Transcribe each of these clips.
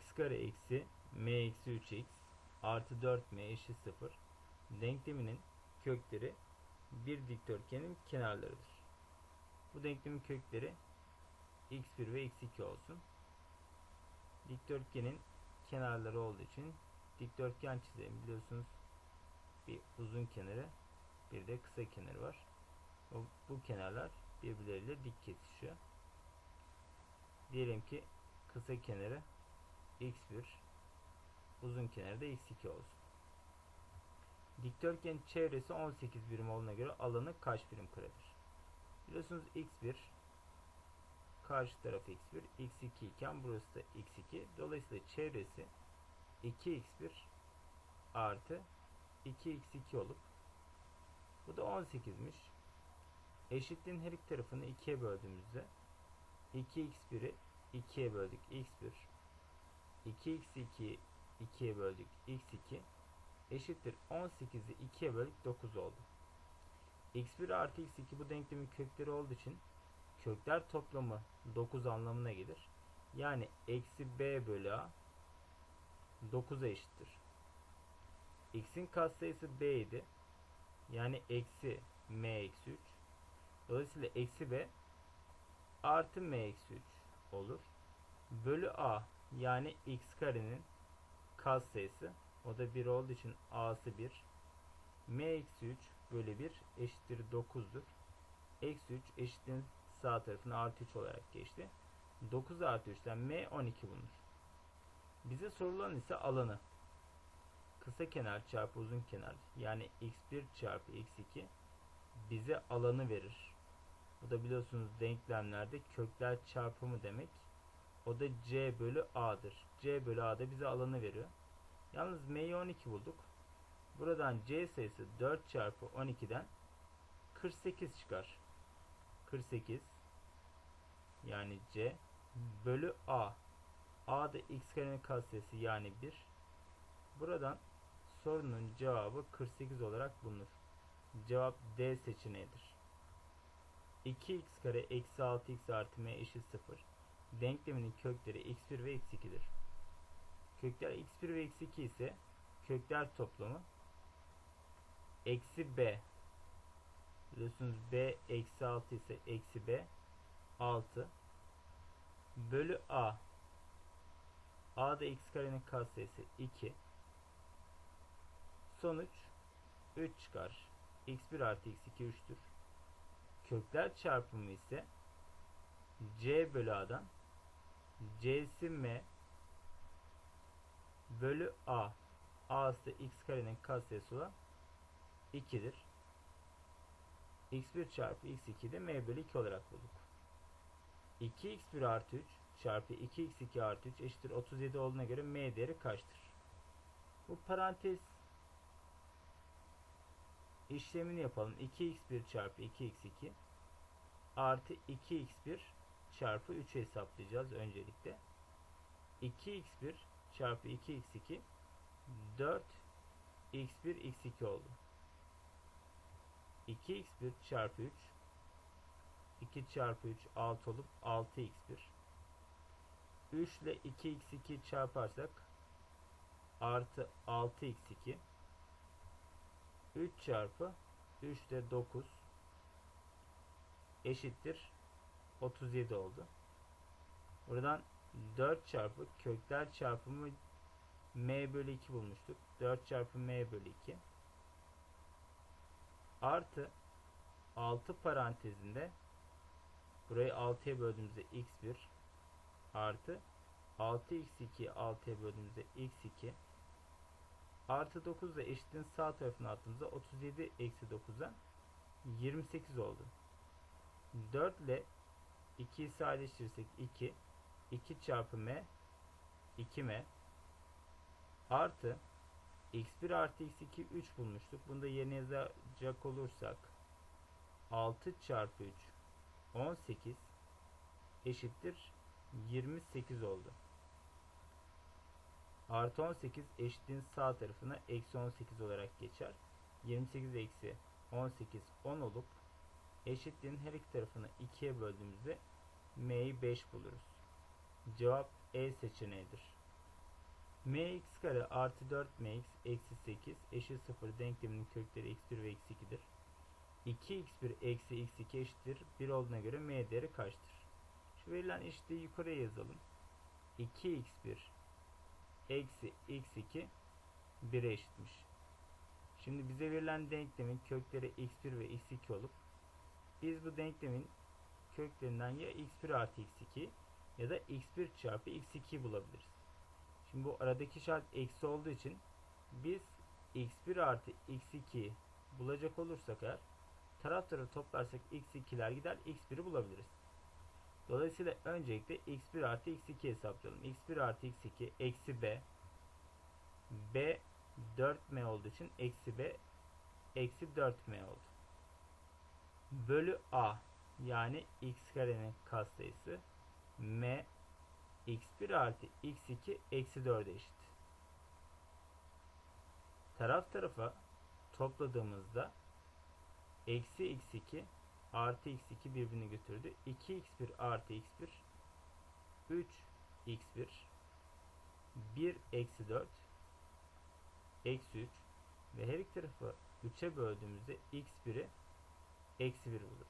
x kare eksi m eksi 3x artı 4m eşit 0 denkleminin kökleri bir dikdörtgenin kenarlarıdır. Bu denklemin kökleri x1 ve x2 olsun. Dikdörtgenin kenarları olduğu için dikdörtgen çizelim. Biliyorsunuz bir uzun kenarı bir de kısa kenarı var. Bu, bu kenarlar birbirleriyle dik kesişiyor. Diyelim ki kısa kenarı x1 uzun kenarı da x2 olsun. Dikdörtgenin çevresi 18 birim olduğuna göre alanı kaç birim karedir? Biliyorsunuz x1 karşı taraf x1 x2 iken burası da x2 dolayısıyla çevresi 2x1 artı 2x2 olup bu da 18'miş. Eşitliğin her iki tarafını 2'ye böldüğümüzde 2x1'i 2'ye böldük x1 2x2'yi 2'ye böldük x2 eşittir 18'i 2'ye böldük 9 oldu. x1 artı x2 bu denklemin kökleri olduğu için kökler toplamı 9 anlamına gelir. Yani eksi b bölü a 9'a eşittir. x'in katsayısı b idi. Yani eksi m eksi 3. Dolayısıyla eksi b artı m eksi 3 olur. Bölü a yani x karenin katsayısı o da 1 olduğu için a'sı 1. m eksi 3 bölü 1 eşittir 9'dur. Eksi 3 eşitliğin sağ tarafına artı 3 olarak geçti. 9 artı 3'ten m 12 bulunur. Bize sorulan ise alanı. Kısa kenar çarpı uzun kenar yani x1 çarpı x2 bize alanı verir. Bu da biliyorsunuz denklemlerde kökler çarpımı demek. O da c bölü a'dır. c bölü a da bize alanı veriyor. Yalnız m'yi 12 bulduk. Buradan c sayısı 4 çarpı 12'den 48 çıkar. 48 yani c bölü a. a da x karenin katsayısı yani 1. Buradan sorunun cevabı 48 olarak bulunur. Cevap D seçeneğidir. 2x kare eksi 6x artı m eşit 0. Denkleminin kökleri x1 ve x2'dir. Kökler x1 ve x2 ise kökler toplamı eksi b biliyorsunuz b eksi 6 ise eksi b 6 bölü a. A da x karenin katsayısı 2 sonuç 3 çıkar. X1 artı x2 3'tür kökler çarpımı ise c bölü a'dan c'si m bölü a a'sı x karenin katsayısı olan 2'dir. x1 çarpı x2 de m bölü 2 olarak bulduk. 2x1 artı 3 çarpı 2x2 artı 3 eşittir 37 olduğuna göre m değeri kaçtır? Bu parantez işlemini yapalım. 2x1 çarpı 2x2 artı 2x1 çarpı 3 hesaplayacağız öncelikle. 2x1 çarpı 2x2 4 x1 x2 oldu. 2x1 çarpı 3 2 çarpı 3 6 olup 6x1 3 ile 2x2 çarparsak artı 6x2 3 çarpı 3 de 9 eşittir 37 oldu. Buradan 4 çarpı kökler çarpımı m bölü 2 bulmuştuk. 4 çarpı m bölü 2 artı 6 parantezinde burayı 6'ya böldüğümüzde x1 artı 6x2 6'ya böldüğümüzde x2 artı 9 da eşitliğin sağ tarafına attığımızda 37 eksi 9'a 28 oldu. 4 ile 2'yi sadeleştirirsek 2 2 çarpı m 2m artı x1 artı x2 3 bulmuştuk. Bunu da yerine yazacak olursak 6 çarpı 3 18 eşittir 28 oldu. Artı 18 eşitliğin sağ tarafına eksi 18 olarak geçer. 28 eksi 18 10 olup eşitliğin her iki tarafını 2'ye böldüğümüzde m'yi 5 buluruz. Cevap E seçeneğidir. mx kare artı 4mx eksi 8 eşit 0 denkleminin kökleri x1 ve x2'dir. 2x1 eksi x2 eşittir 1 olduğuna göre m değeri kaçtır? Şu verilen eşitliği yukarıya yazalım. 2x1 eksi x2 1'e eşitmiş. Şimdi bize verilen denklemin kökleri x1 ve x2 olup biz bu denklemin köklerinden ya x1 artı x2 ya da x1 çarpı x2 bulabiliriz. Şimdi bu aradaki şart eksi olduğu için biz x1 artı x2 bulacak olursak eğer taraf tarafı toplarsak x2'ler gider x1'i bulabiliriz. Dolayısıyla öncelikle x1 artı x2 hesaplayalım. x1 artı x2 eksi b b 4m olduğu için eksi b eksi 4m oldu. Bölü a yani x karenin katsayısı m x1 artı x2 eksi 4'e eşit. Taraf tarafa topladığımızda eksi x2 artı x2 birbirini götürdü. 2x1 artı x1 3 x1 1 eksi 4 eksi 3 ve her iki tarafı 3'e böldüğümüzde x1'i eksi 1 buluruz.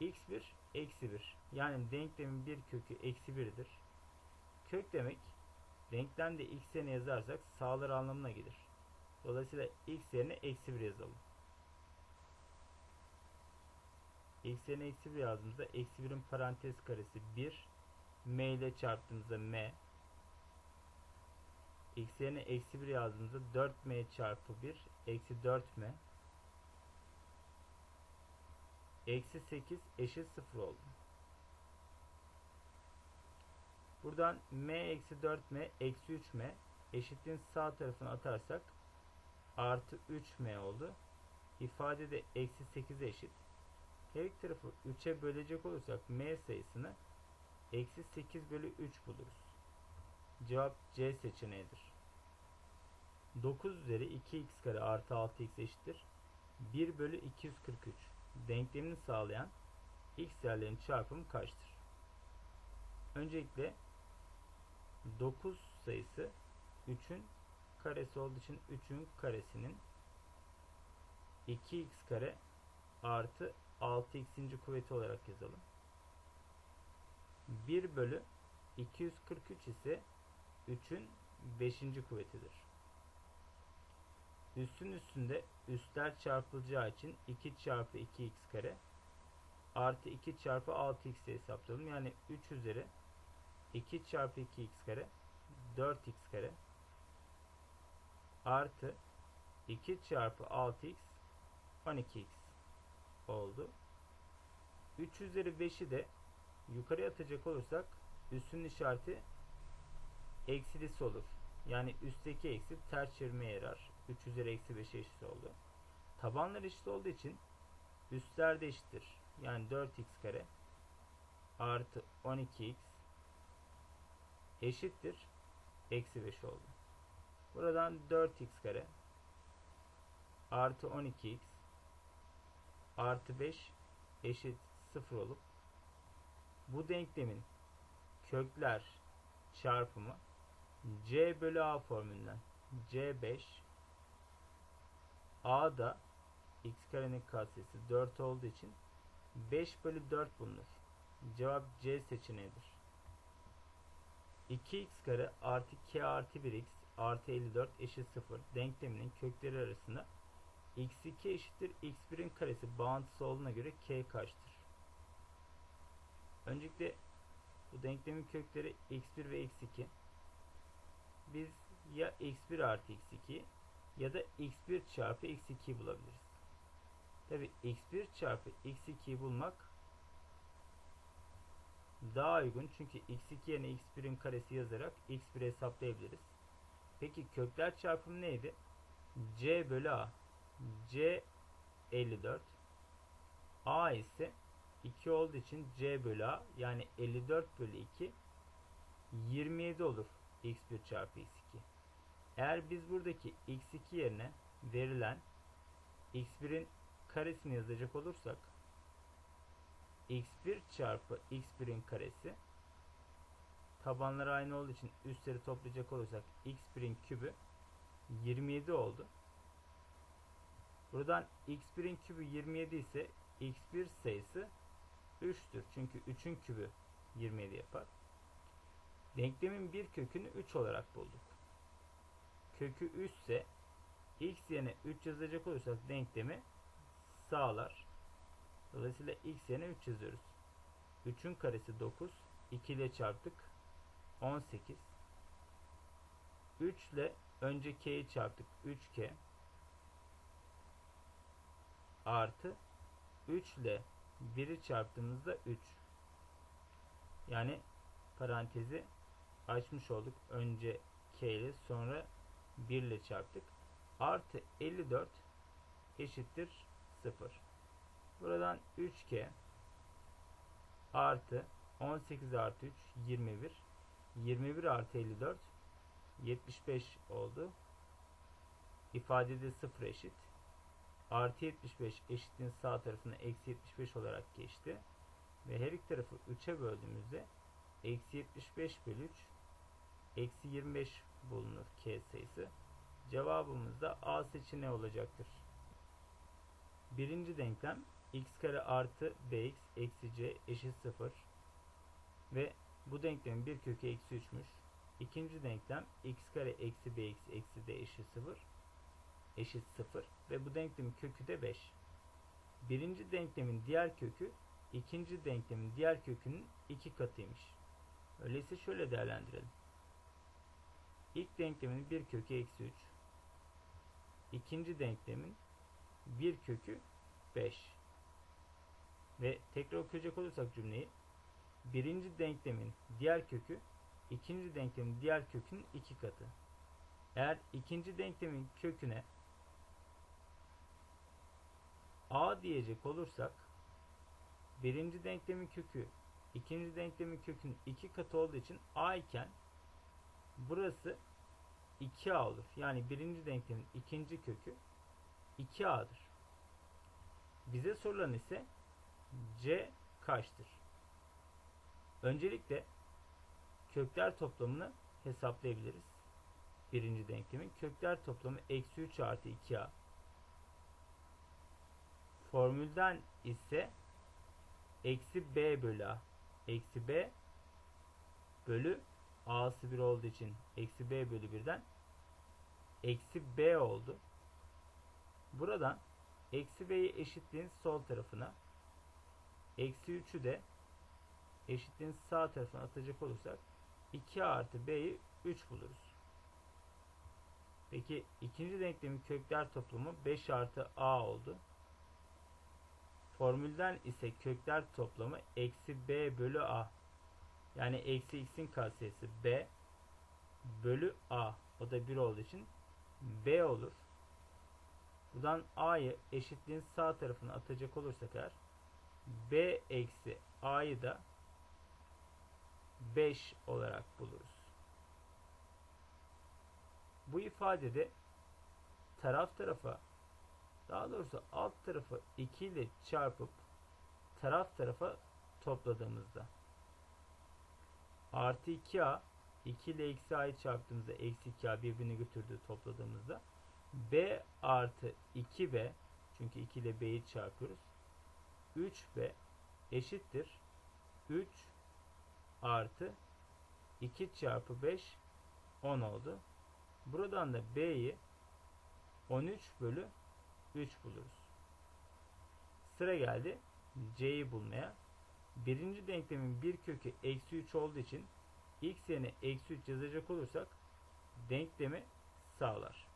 x1 eksi 1 yani denklemin bir kökü eksi 1'dir. Kök demek denklemde x yerine yazarsak sağlar anlamına gelir. Dolayısıyla x yerine eksi 1 yazalım. x yerine eksi 1 yazdığımızda eksi 1'in parantez karesi 1 m ile çarptığımızda m x yerine eksi 1 yazdığımızda 4m çarpı 1 eksi 4m eksi 8 eşit 0 oldu. Buradan m eksi 4m eksi 3m eşitliğin sağ tarafına atarsak artı 3m oldu. İfadede eksi 8'e eşit. Her iki tarafı 3'e bölecek olursak m sayısını eksi 8 bölü 3 buluruz. Cevap C seçeneğidir. 9 üzeri 2x kare artı 6x eşittir. 1 bölü 243 denklemini sağlayan x değerlerinin çarpımı kaçtır? Öncelikle 9 sayısı 3'ün karesi olduğu için 3'ün karesinin 2x kare artı 6x'inci kuvveti olarak yazalım. 1 bölü 243 ise 3'ün 5. kuvvetidir. Üstün üstünde üstler çarpılacağı için 2 çarpı 2x kare artı 2 çarpı 6x hesaplayalım. Yani 3 üzeri 2 çarpı 2x kare 4x kare artı 2 çarpı 6x 12x oldu. 3 üzeri 5'i de yukarıya atacak olursak üstün işareti eksilisi olur. Yani üstteki eksi ters çevirmeye yarar. 3 üzeri eksi 5 eşit oldu. Tabanlar eşit olduğu için üstler de eşittir. Yani 4x kare artı 12x eşittir. Eksi 5 oldu. Buradan 4x kare artı 12x artı 5 eşit 0 olup bu denklemin kökler çarpımı c bölü a formülünden c5 a da x karenin katsayısı 4 olduğu için 5 bölü 4 bulunur. Cevap C seçeneğidir. 2x kare artı k artı 1x artı 54 eşit 0 denkleminin kökleri arasında x2 eşittir x1'in karesi bağıntısı olduğuna göre k kaçtır? Öncelikle bu denklemin kökleri x1 ve x2 biz ya x1 artı x2 ya da x1 çarpı x2 bulabiliriz. Tabi x1 çarpı x2'yi bulmak daha uygun çünkü x2 yerine x1'in karesi yazarak x1 hesaplayabiliriz. Peki kökler çarpımı neydi? c bölü a. c 54 a ise 2 olduğu için c bölü a yani 54 bölü 2 27 olur x1 çarpı x2. Eğer biz buradaki x2 yerine verilen x1'in karesini yazacak olursak x1 çarpı x1'in karesi tabanları aynı olduğu için üstleri toplayacak olursak x1'in kübü 27 oldu. Buradan x1'in kübü 27 ise x1 sayısı 3'tür. Çünkü 3'ün kübü 27 yapar. Denklemin bir kökünü 3 olarak bulduk. Kökü 3 ise x yerine 3 yazacak olursak denklemi sağlar. Dolayısıyla x yerine 3 yazıyoruz. 3'ün karesi 9. 2 ile çarptık. 18. 3 ile önce k'yi çarptık. 3k artı 3 ile 1'i çarptığımızda 3. Yani parantezi açmış olduk. Önce k ile sonra 1 ile çarptık. Artı 54 eşittir 0. Buradan 3k artı 18 artı 3 21 21 artı 54 75 oldu. İfadede 0 eşit. Artı 75 eşitliğin sağ tarafına eksi 75 olarak geçti. Ve her iki tarafı 3'e böldüğümüzde eksi 75 bölü 3 eksi 25 bulunur k sayısı. Cevabımız da A seçeneği olacaktır. Birinci denklem x kare artı bx eksi c eşit 0 ve bu denklemin bir kökü eksi 3'müş. İkinci denklem x kare eksi bx eksi d eşit 0 eşit 0 ve bu denklemin kökü de 5. Birinci denklemin diğer kökü ikinci denklemin diğer kökünün iki katıymış. Öyleyse şöyle değerlendirelim. İlk denklemin bir kökü eksi 3. İkinci denklemin bir kökü 5. Ve tekrar okuyacak olursak cümleyi birinci denklemin diğer kökü ikinci denklemin diğer kökünün iki katı. Eğer ikinci denklemin köküne a diyecek olursak birinci denklemin kökü ikinci denklemin kökünün iki katı olduğu için a iken burası 2a olur. Yani birinci denklemin ikinci kökü 2a'dır. Bize sorulan ise c kaçtır? Öncelikle kökler toplamını hesaplayabiliriz. Birinci denklemin kökler toplamı eksi 3 artı 2a. Formülden ise eksi b bölü a. Eksi b bölü a'sı 1 olduğu için eksi b bölü 1'den eksi b oldu. Buradan eksi b'yi eşitliğin sol tarafına eksi 3'ü de eşitliğin sağ tarafına atacak olursak 2 artı b'yi 3 buluruz. Peki ikinci denklemin kökler toplamı 5 artı a oldu. Formülden ise kökler toplamı eksi b bölü a. Yani eksi x'in katsayısı b bölü a. O da 1 olduğu için b olur. Buradan a'yı eşitliğin sağ tarafına atacak olursak eğer b eksi a'yı da 5 olarak buluruz. Bu ifadede taraf tarafa daha doğrusu alt tarafı 2 ile çarpıp taraf tarafa topladığımızda artı 2a 2 ile eksi a'yı çarptığımızda eksi 2a birbirini götürdüğü topladığımızda b artı 2b çünkü 2 ile b'yi çarpıyoruz 3b eşittir 3 artı 2 çarpı 5 10 oldu. Buradan da b'yi 13 bölü 3 buluruz. Sıra geldi c'yi bulmaya. Birinci denklemin bir kökü eksi 3 olduğu için x yerine eksi 3 yazacak olursak denklemi sağlar.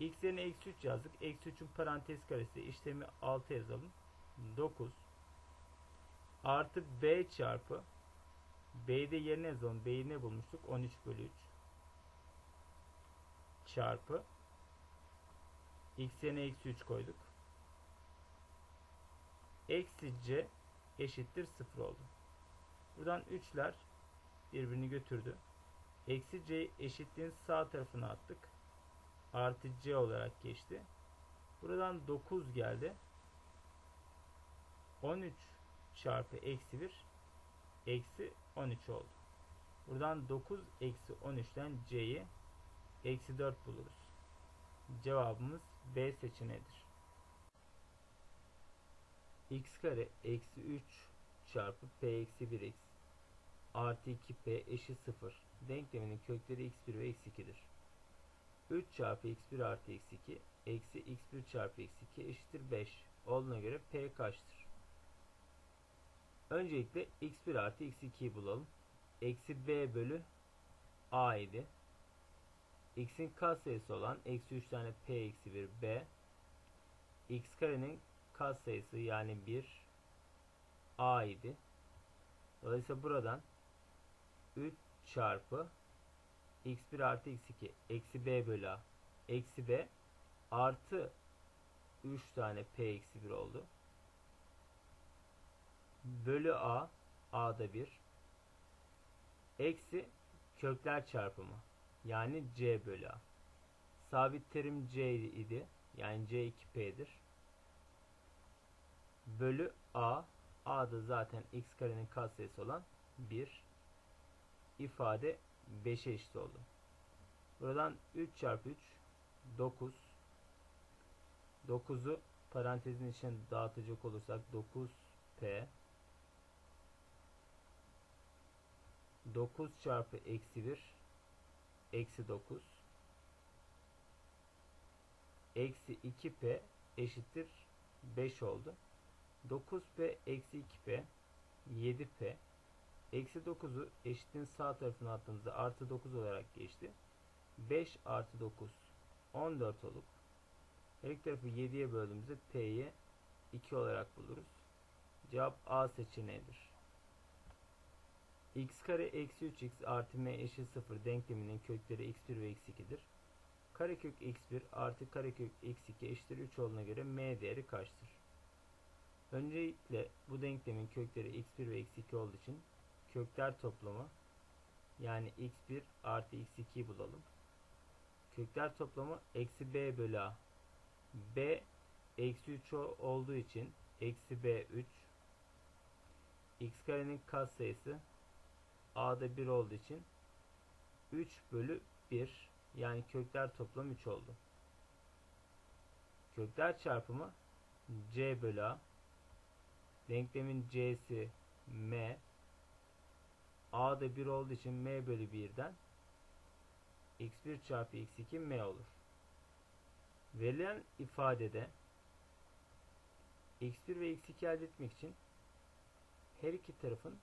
x yerine eksi 3 yazdık. Eksi 3'ün parantez karesi işlemi 6 yazalım. 9 artı b çarpı b'yi de yerine yazalım. b'yi ne bulmuştuk? 13 bölü 3 çarpı x yerine eksi 3 koyduk. Eksi c eşittir 0 oldu. Buradan 3'ler birbirini götürdü. Eksi c eşitliğin sağ tarafına attık. Artı c olarak geçti. Buradan 9 geldi. 13 çarpı eksi 1 eksi 13 oldu. Buradan 9 eksi 13'ten c'yi eksi 4 buluruz. Cevabımız B seçeneğidir. X kare eksi 3 çarpı p eksi 1x artı 2p eşit 0 denkleminin kökleri x1 ve x2'dir. 3 çarpı x1 artı x2 eksi x1 çarpı x2 eşittir 5 olduğuna göre p kaçtır? Öncelikle x1 artı x2'yi bulalım. Eksi b bölü a idi. x'in katsayısı olan eksi 3 tane p eksi 1 b x karenin katsayısı yani 1 a idi. Dolayısıyla buradan 3 çarpı x1 artı x2 eksi b bölü a eksi b artı 3 tane p eksi 1 oldu. Bölü a a'da 1 eksi kökler çarpımı yani c bölü a. Sabit terim c idi yani c 2p'dir. Bölü a a'da zaten x karenin katsayısı olan 1 ifade 5'e eşit oldu. Buradan 3 çarpı 3 9 9'u parantezin içine dağıtacak olursak 9p 9 çarpı eksi 1 eksi 9 eksi 2p eşittir 5 oldu. 9p eksi 2p 7p eksi 9'u eşitliğin sağ tarafına attığımızda artı 9 olarak geçti. 5 artı 9 14 olup her iki tarafı 7'ye böldüğümüzde p'yi 2 olarak buluruz. Cevap A seçeneğidir. x kare eksi 3x artı m eşit 0 denkleminin kökleri x1 ve x2'dir. Karekök x1 artı karekök x2 eşittir 3 olduğuna göre m değeri kaçtır? Öncelikle bu denklemin kökleri x1 ve x2 olduğu için kökler toplamı yani x1 artı x2'yi bulalım. Kökler toplamı eksi b bölü a. b eksi 3 olduğu için eksi b 3 x karenin katsayısı a'da 1 olduğu için 3 bölü 1 yani kökler toplam 3 oldu. Kökler çarpımı c bölü a denklemin c'si m a'da 1 olduğu için m bölü 1'den x1 çarpı x2 m olur. Verilen ifadede x1 ve x2 elde etmek için her iki tarafın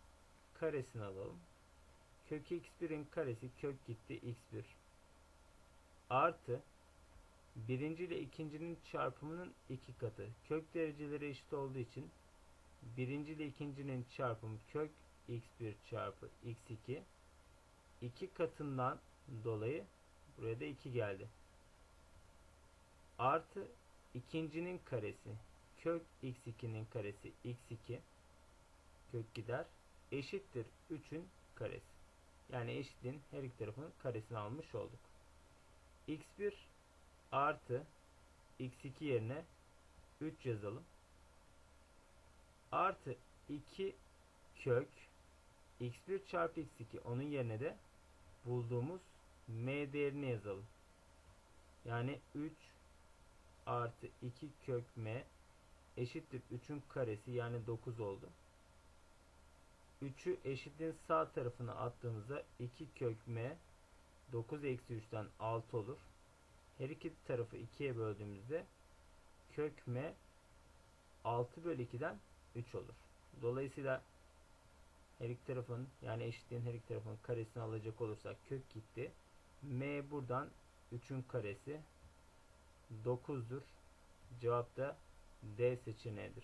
karesini alalım. Kök x1'in karesi kök gitti x1 artı birinci ile ikincinin çarpımının iki katı. Kök dereceleri eşit olduğu için birinci ile ikincinin çarpımı kök x1 çarpı x2 iki katından dolayı buraya da 2 geldi. Artı ikincinin karesi kök x2'nin karesi x2 kök gider eşittir 3'ün karesi. Yani eşitliğin her iki tarafının karesini almış olduk. x1 artı x2 yerine 3 yazalım. Artı 2 kök x1 çarpı x2 onun yerine de bulduğumuz m değerini yazalım. Yani 3 artı 2 kök m eşittir 3'ün karesi yani 9 oldu. 3'ü eşitliğin sağ tarafına attığımızda 2 kök m 9 eksi 3'ten 6 olur. Her iki tarafı 2'ye böldüğümüzde kök m 6 bölü 2'den 3 olur. Dolayısıyla her iki tarafın yani eşitliğin her iki tarafın karesini alacak olursak kök gitti. M buradan 3'ün karesi 9'dur. Cevap da D seçeneğidir.